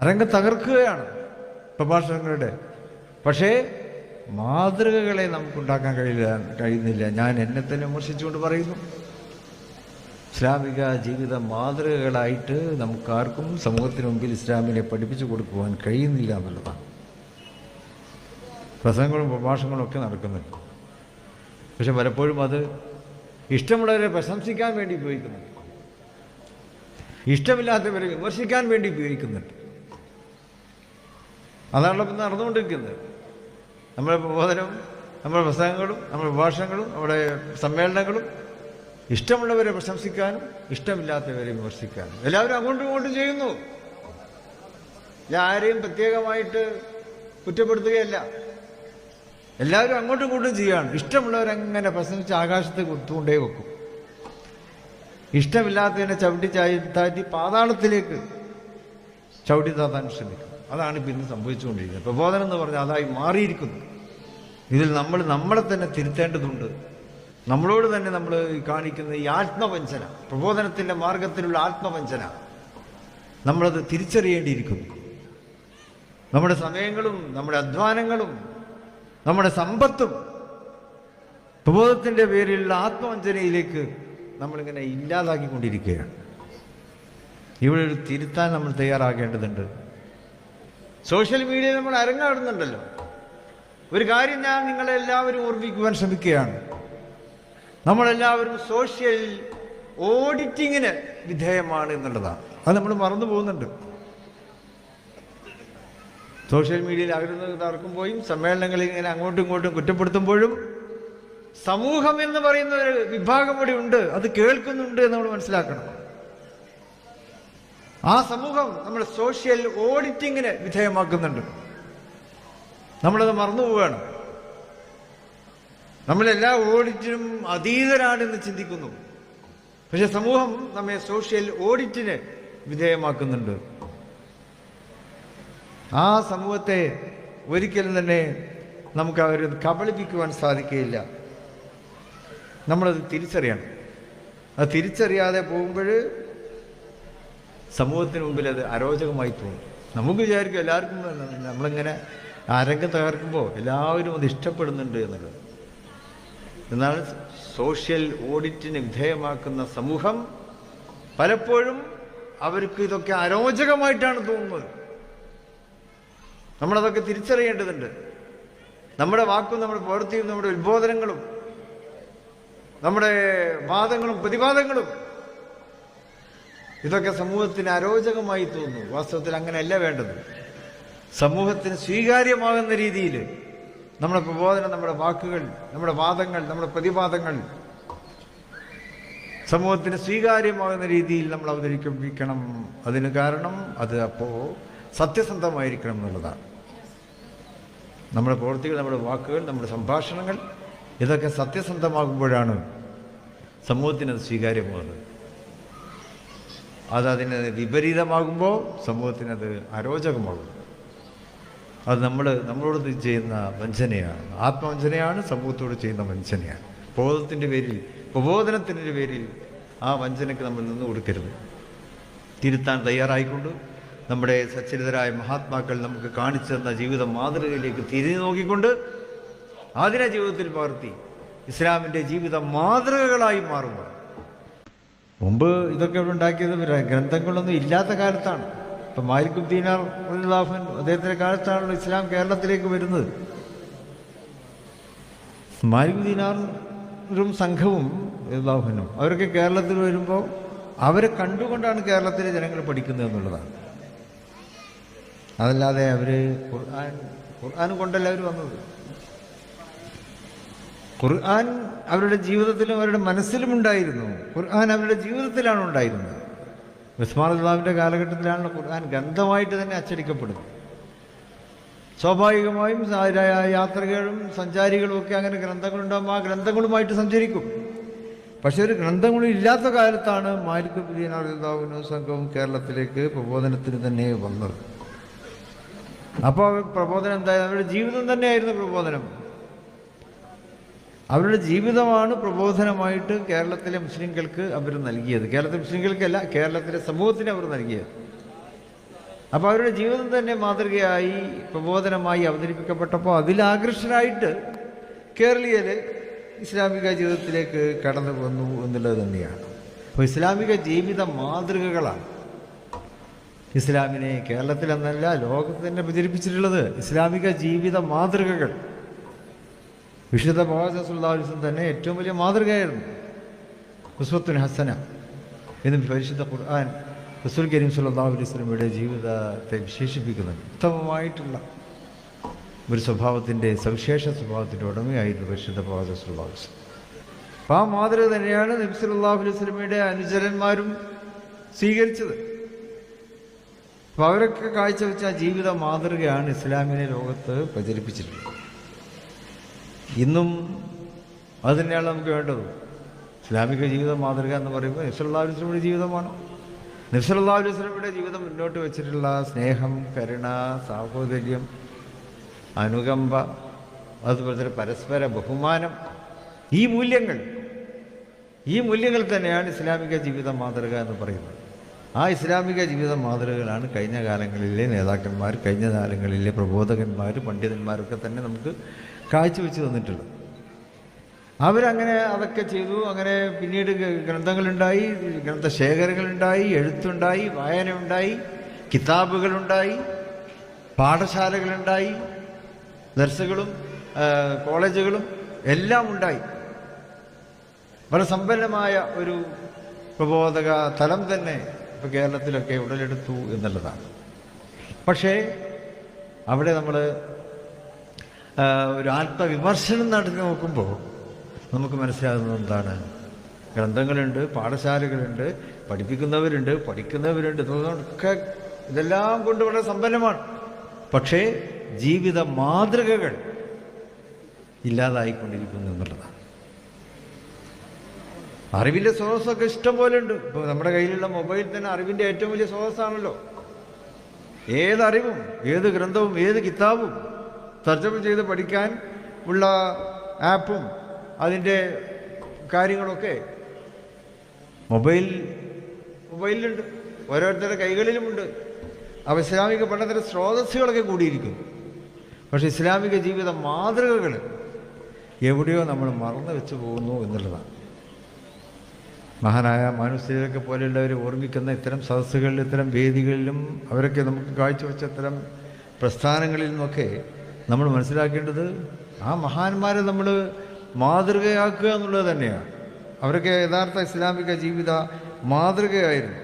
അരങ്ങ് തകർക്കുകയാണ് പ്രഭാഷണങ്ങളുടെ പക്ഷേ മാതൃകകളെ നമുക്കുണ്ടാക്കാൻ കഴിയില്ല കഴിയുന്നില്ല. ഞാൻ എന്നെ തന്നെ വിമർശിച്ചുകൊണ്ട് പറയുന്നു. ഇസ്ലാമിക ജീവിത മാതൃകകളായിട്ട് നമുക്കാർക്കും സമൂഹത്തിന് മുമ്പിൽ ഇസ്ലാമിനെ പഠിപ്പിച്ചു കൊടുക്കുവാൻ കഴിയുന്നില്ല എന്നുള്ളതാണ്. പ്രസംഗങ്ങളും പ്രഭാഷണങ്ങളും ഒക്കെ നടക്കുന്നുണ്ട് പക്ഷെ പലപ്പോഴും അത് ഇഷ്ടമുള്ളവരെ പ്രശംസിക്കാൻ വേണ്ടി ഉപയോഗിക്കുന്നുണ്ട്. ഇഷ്ടമില്ലാത്തവരെ വിമർശിക്കാൻ വേണ്ടി ഉപയോഗിക്കുന്നുണ്ട്. അതാണല്ലോ ഇപ്പം നടന്നുകൊണ്ടിരിക്കുന്നത്. നമ്മുടെ പ്രബോധനവും നമ്മുടെ പ്രസംഗങ്ങളും നമ്മുടെ പ്രഭാഷണങ്ങളും നമ്മുടെ സമ്മേളനങ്ങളും ഇഷ്ടമുള്ളവരെ പ്രശംസിക്കാനും ഇഷ്ടമില്ലാത്തവരെ വിമർശിക്കാനും. എല്ലാവരും അങ്ങോട്ടും ഇങ്ങോട്ടും ചെയ്യുന്നു. ഞാൻ ആരെയും പ്രത്യേകമായിട്ട് കുറ്റപ്പെടുത്തുകയല്ല. എല്ലാവരും അങ്ങോട്ടും ഇങ്ങോട്ടും ചെയ്യാണ് ഇഷ്ടമുള്ളവരങ്ങനെ പ്രസംഗിച്ച് ആകാശത്ത് കൊടുത്തുകൊണ്ടേ വെക്കും. ഇഷ്ടമില്ലാത്തതിനെ ചവിട്ടി ചായി താറ്റി പാതാളത്തിലേക്ക് ചവിട്ടി താത്താൻ ശ്രമിക്കും. അതാണ് ഇപ്പം ഇന്ന് സംഭവിച്ചുകൊണ്ടിരിക്കുന്നത്. പ്രബോധനം എന്ന് പറഞ്ഞാൽ അതായി മാറിയിരിക്കുന്നു. ഇതിൽ നമ്മൾ നമ്മളെ തന്നെ തിരുത്തേണ്ടതുണ്ട്. നമ്മളോട് തന്നെ നമ്മൾ കാണിക്കുന്ന ഈ ആത്മവഞ്ചന പ്രബോധനത്തിന്റെ മാർഗത്തിലുള്ള ആത്മവഞ്ചന നമ്മളത് തിരിച്ചറിയേണ്ടിയിരിക്കുന്നു. നമ്മുടെ സമയങ്ങളും നമ്മുടെ അധ്വാനങ്ങളും നമ്മുടെ സമ്പത്തും പ്രബോധത്തിന്റെ പേരിലുള്ള ആത്മവഞ്ചനയിലേക്ക് നമ്മളിങ്ങനെ ഇല്ലാതാക്കിക്കൊണ്ടിരിക്കുകയാണ്. ഇവിടെ ഒരു തിരുത്താൻ നമ്മൾ തയ്യാറാകേണ്ടതുണ്ട്. സോഷ്യൽ മീഡിയ നമ്മൾ അരങ്ങാടുന്നുണ്ടല്ലോ. ഒരു കാര്യം ഞാൻ നിങ്ങളെല്ലാവരും ഓർമ്മിക്കുവാൻ ശ്രമിക്കുകയാണ്. നമ്മളെല്ലാവരും സോഷ്യൽ ഓഡിറ്റിങ്ങിന് വിധേയമാണ് എന്നുള്ളതാണ്. അത് നമ്മൾ മറന്നു പോകുന്നുണ്ട്. സോഷ്യൽ മീഡിയയിൽ അകരുന്ന തർക്കുമ്പോഴും സമ്മേളനങ്ങളിൽ ഇങ്ങനെ അങ്ങോട്ടും ഇങ്ങോട്ടും കുറ്റപ്പെടുത്തുമ്പോഴും സമൂഹം എന്ന് പറയുന്ന ഒരു വിഭാഗം കൂടി ഉണ്ട്. അത് കേൾക്കുന്നുണ്ട് എന്ന് നമ്മൾ മനസ്സിലാക്കണം. ആ സമൂഹം നമ്മൾ സോഷ്യൽ ഓഡിറ്റിങ്ങിന് വിധേയമാക്കുന്നുണ്ട്. നമ്മളത് മറന്നുപോവുകയാണ് നമ്മളെല്ലാ ഓഡിറ്റിനും അതീതരാണെന്ന് ചിന്തിക്കുന്നു. പക്ഷെ സമൂഹം നമ്മെ സോഷ്യൽ ഓഡിറ്റിന് വിധേയമാക്കുന്നുണ്ട്. ആ സമൂഹത്തെ ഒരിക്കലും തന്നെ നമുക്ക് അവർ കബളിപ്പിക്കുവാൻ സാധിക്കുകയില്ല. നമ്മളത് തിരിച്ചറിയണം. അത് തിരിച്ചറിയാതെ പോകുമ്പോൾ സമൂഹത്തിന് മുമ്പിൽ അത് അരോചകമായി തോന്നും. നമുക്ക് വിചാരിക്കും എല്ലാവർക്കും നമ്മളിങ്ങനെ അരങ്ങ് തകർക്കുമ്പോൾ എല്ലാവരും അത് ഇഷ്ടപ്പെടുന്നുണ്ട് എന്നുള്ളത്. എന്നാൽ സോഷ്യൽ ഓഡിറ്റിന് വിധേയമാക്കുന്ന സമൂഹം പലപ്പോഴും അവർക്ക് ഇതൊക്കെ അരോചകമായിട്ടാണ് തോന്നുന്നത്. നമ്മളതൊക്കെ തിരിച്ചറിയേണ്ടതുണ്ട്. നമ്മുടെ വാക്കും നമ്മുടെ പ്രവൃത്തിയും നമ്മുടെ ഉത്ബോധനങ്ങളും നമ്മുടെ വാദങ്ങളും പ്രതിവാദങ്ങളും ഇതൊക്കെ സമൂഹത്തിന് അരോചകമായി തോന്നുന്നു. വാസ്തവത്തിൽ അങ്ങനെയല്ല വേണ്ടത്. സമൂഹത്തിന് സ്വീകാര്യമാകുന്ന രീതിയിൽ നമ്മുടെ പ്രബോധനം നമ്മുടെ വാക്കുകൾ നമ്മുടെ വാദങ്ങൾ നമ്മുടെ പ്രതിവാദങ്ങൾ സമൂഹത്തിന് സ്വീകാര്യമാകുന്ന രീതിയിൽ നമ്മൾ അവതരിപ്പിക്കണം. അതിന് കാരണം അത് അപ്പോൾ സത്യസന്ധമായിരിക്കണം എന്നുള്ളതാണ്. നമ്മുടെ പ്രവൃത്തികൾ നമ്മുടെ വാക്കുകൾ നമ്മുടെ സംഭാഷണങ്ങൾ ഇതൊക്കെ സത്യസന്ധമാകുമ്പോഴാണ് സമൂഹത്തിന് അത് സ്വീകാര്യമാകുന്നത്. അത് അതിന് വിപരീതമാകുമ്പോൾ സമൂഹത്തിനത് അരോചകമാകും. അത് നമ്മൾ നമ്മളോട് ചെയ്യുന്ന വഞ്ചനയാണ്. ആത്മവഞ്ചനയാണ് സമൂഹത്തോട് ചെയ്യുന്ന വഞ്ചനയാണ്. ബോധത്തിന്റെ പേരിൽ പ്രബോധനത്തിന്റെ പേരിൽ ആ വഞ്ചനയ്ക്ക് നമ്മൾ നിന്ന് കൊടുക്കരുത്. തിരുത്താൻ തയ്യാറായിക്കൊണ്ട് നമ്മുടെ സച്ചരിതരായ മഹാത്മാക്കൾ നമുക്ക് കാണിച്ചു തന്ന ജീവിത മാതൃകയിലേക്ക് തിരിഞ്ഞു നോക്കിക്കൊണ്ട് അതിനെ ജീവിതത്തിൽ പകർത്തി ഇസ്ലാമിന്റെ ജീവിത മാതൃകകളായി മാറുക മുമ്പ് ഇതൊക്കെ ഇവിടെ ഉണ്ടാക്കിയത് ഗ്രന്ഥങ്ങളൊന്നും ഇല്ലാത്ത കാലത്താണ്. ഇപ്പം മാലിക്കുദ്ദീനാർ ഉല്ലാഫൻ അദ്ദേഹത്തിന്റെ കാലത്താണല്ലോ ഇസ്ലാം കേരളത്തിലേക്ക് വരുന്നത്. മാലിക്കുദ്ദീനാറും ദീനാറും സംഘവും ഉല്ലാഫനും അവരൊക്കെ കേരളത്തിൽ വരുമ്പോൾ അവരെ കണ്ടുകൊണ്ടാണ് കേരളത്തിലെ ജനങ്ങൾ പഠിക്കുന്നത് എന്നുള്ളതാണ്. അതല്ലാതെ അവർ ഖുർആൻ ഖുർആൻ കൊണ്ടല്ല അവർ വന്നത്? ഖുർആൻ അവരുടെ ജീവിതത്തിലും അവരുടെ മനസ്സിലും ഉണ്ടായിരുന്നു. ഖുർആൻ അവരുടെ ജീവിതത്തിലാണ് ഉണ്ടായിരുന്നത്. ഉസ്മാൻ അള്ളാഹുവിന്റെ കാലഘട്ടത്തിലാണ് ഖുർആൻ ഗന്ധമായിട്ട് തന്നെ അച്ചടിക്കപ്പെടുന്നത്. സ്വാഭാവികമായും യാത്രകളും സഞ്ചാരികളും ഒക്കെ അങ്ങനെ ഗ്രന്ഥങ്ങളുണ്ടാകുമ്പോൾ ആ ഗ്രന്ഥങ്ങളുമായിട്ട് സഞ്ചരിക്കും. പക്ഷെ ഒരു ഗ്രന്ഥങ്ങളും ഇല്ലാത്ത കാലത്താണ് മാലിക് ബിരിയാനും സംഘവും കേരളത്തിലേക്ക് പ്രബോധനത്തിന് തന്നെ വന്നത്. അപ്പോൾ പ്രബോധനം എന്തായാലും അവരുടെ ജീവിതം തന്നെയായിരുന്നു പ്രബോധനം. അവരുടെ ജീവിതമാണ് പ്രബോധനമായിട്ട് കേരളത്തിലെ മുസ്ലിംകൾക്ക് അവർ നൽകിയത്. കേരളത്തിലെ മുസ്ലിംകൾക്കല്ല കേരളത്തിലെ സമൂഹത്തിന് അവർ നൽകിയത്. അപ്പോൾ അവരുടെ ജീവിതം തന്നെ മാതൃകയായി പ്രബോധനമായി അവതരിപ്പിക്കപ്പെട്ടപ്പോൾ അതിലാകൃഷ്ടരായിട്ട് കേരളീയർ ഇസ്ലാമിക ജീവിതത്തിലേക്ക് കടന്നു വന്നു എന്നുള്ളത് തന്നെയാണ്. അപ്പോൾ ഇസ്ലാമിക ജീവിത മാതൃകകളാണ് ഇസ്ലാമിനെ കേരളത്തിലെന്നല്ല ലോകത്ത് തന്നെ പ്രചരിപ്പിച്ചിട്ടുള്ളത് ഇസ്ലാമിക ജീവിത മാതൃകകൾ. വിശുദ്ധ പ്രവാചസുല്ലാസ്ലം തന്നെ ഏറ്റവും വലിയ മാതൃകയായിരുന്നു. ഹുസ്വത്തുൻ ഹസന എന്നും പരിശുദ്ധ ഖുർആൻ റസൂൽ കരീം സല്ലല്ലാഹു അലൈഹി ജീവിതത്തെ വിശേഷിപ്പിക്കുന്നുണ്ട് ഉത്തമമായിട്ടുള്ള ഒരു സ്വഭാവത്തിന്റെ സവിശേഷ സ്വഭാവത്തിന്റെ ഉടമയായിരുന്നു പരിശുദ്ധ വസല്ലം. അപ്പോൾ ആ മാതൃക തന്നെയാണ് നബി അലൈഹി വസല്ലമയുടെ അനുചരന്മാരും സ്വീകരിച്ചത്. അപ്പോൾ അവരൊക്കെ കാഴ്ചവെച്ച ജീവിത മാതൃകയാണ് ഇസ്ലാമിനെ ലോകത്ത് പ്രചരിപ്പിച്ചിട്ടുള്ളത് ഇന്നും അത് തന്നെയാണ് നമുക്ക് വേണ്ടത്. ഇസ്ലാമിക ജീവിത മാതൃക എന്ന് പറയുമ്പോൾ നബ്സല്ലാ വസ്ലമിയുടെ ജീവിതമാണ്. നബ്സല്ലാ വസ്ലമിയുടെ ജീവിതം മുന്നോട്ട് വെച്ചിട്ടുള്ള സ്നേഹം കരുണ സാഹോദര്യം അനുകമ്പ അതുപോലെ തന്നെ പരസ്പര ബഹുമാനം ഈ മൂല്യങ്ങൾ ഈ മൂല്യങ്ങൾ തന്നെയാണ് ഇസ്ലാമിക ജീവിത മാതൃക എന്ന് പറയുന്നത്. ആ ഇസ്ലാമിക ജീവിത മാതൃകകളാണ് കഴിഞ്ഞ കാലങ്ങളിലെ നേതാക്കന്മാർ കഴിഞ്ഞ കാലങ്ങളിലെ പ്രബോധകന്മാർ പണ്ഡിതന്മാരൊക്കെ തന്നെ നമുക്ക് കാഴ്ചവെച്ച് തന്നിട്ടുള്ളത്. അവരങ്ങനെ അതൊക്കെ ചെയ്തു. അങ്ങനെ പിന്നീട് ഗ്രന്ഥ- ഗ്രന്ഥങ്ങളുണ്ടായി ഗ്രന്ഥശേഖരങ്ങളുണ്ടായി എഴുത്തുണ്ടായി വായനയുണ്ടായി കിതാബുകളുണ്ടായി പാഠശാലകളുണ്ടായി നഴ്സുകളും കോളേജുകളും എല്ലാം ഉണ്ടായി വളരെ സമ്പന്നമായ ഒരു പ്രബോധക തലം തന്നെ ഇപ്പോൾ കേരളത്തിലൊക്കെ ഉടലെടുത്തു എന്നുള്ളതാണ്. പക്ഷേ അവിടെ നമ്മൾ ഒരു ആത്മവിമർശനം നടത്തി നോക്കുമ്പോൾ നമുക്ക് മനസ്സിലാകുന്നത് എന്താണ് ഗ്രന്ഥങ്ങളുണ്ട് പാഠശാലകളുണ്ട് പഠിപ്പിക്കുന്നവരുണ്ട് പഠിക്കുന്നവരുണ്ട് ഇതൊക്കെ ഇതെല്ലാം കൊണ്ട് വളരെ സമ്പന്നമാണ്. പക്ഷേ ജീവിത മാതൃകകൾ ഇല്ലാതായിക്കൊണ്ടിരിക്കുന്നു എന്നുള്ളതാണ്. അറിവിന്റെ സ്രോതസ്സൊക്കെ ഇഷ്ടം പോലെ ഉണ്ട്. ഇപ്പോൾ നമ്മുടെ കയ്യിലുള്ള മൊബൈൽ തന്നെ അറിവിന്റെ ഏറ്റവും വലിയ സ്രോതസ്സാണല്ലോ. ഏതറിവും ഏത് ഗ്രന്ഥവും ഏത് കിതാബും തർജമ ചെയ്ത് പഠിക്കാൻ ഉള്ള ആപ്പും അതിന്റെ കാര്യങ്ങളൊക്കെ മൊബൈൽ മൊബൈലിലുണ്ട്. ഓരോരുത്തരുടെ കൈകളിലുമുണ്ട്. അപ്പോൾ ഇസ്ലാമിക പഠനത്തിന്റെ സ്രോതസ്സുകളൊക്കെ കൂടിയിരിക്കുന്നു പക്ഷേ ഇസ്ലാമിക ജീവിത മാതൃകകൾ എവിടെയോ നമ്മൾ മറന്നു വെച്ച് പോകുന്നു എന്നുള്ളതാണ്. മഹാനായ മാനുസ്ലിയൊക്കെ പോലെയുള്ളവർ ഓർമ്മിക്കുന്ന ഇത്തരം സദസ്സുകളിൽ ഇത്തരം വേദികളിലും അവരൊക്കെ നമുക്ക് കാഴ്ചവെച്ച ഇത്തരം പ്രസ്ഥാനങ്ങളിൽ നിന്നൊക്കെ നമ്മൾ മനസ്സിലാക്കേണ്ടത് ആ മഹാന്മാരെ നമ്മൾ മാതൃകയാക്കുക എന്നുള്ളത് തന്നെയാണ് അവരൊക്കെ യഥാർത്ഥ ഇസ്ലാമിക ജീവിത മാതൃകയായിരുന്നു.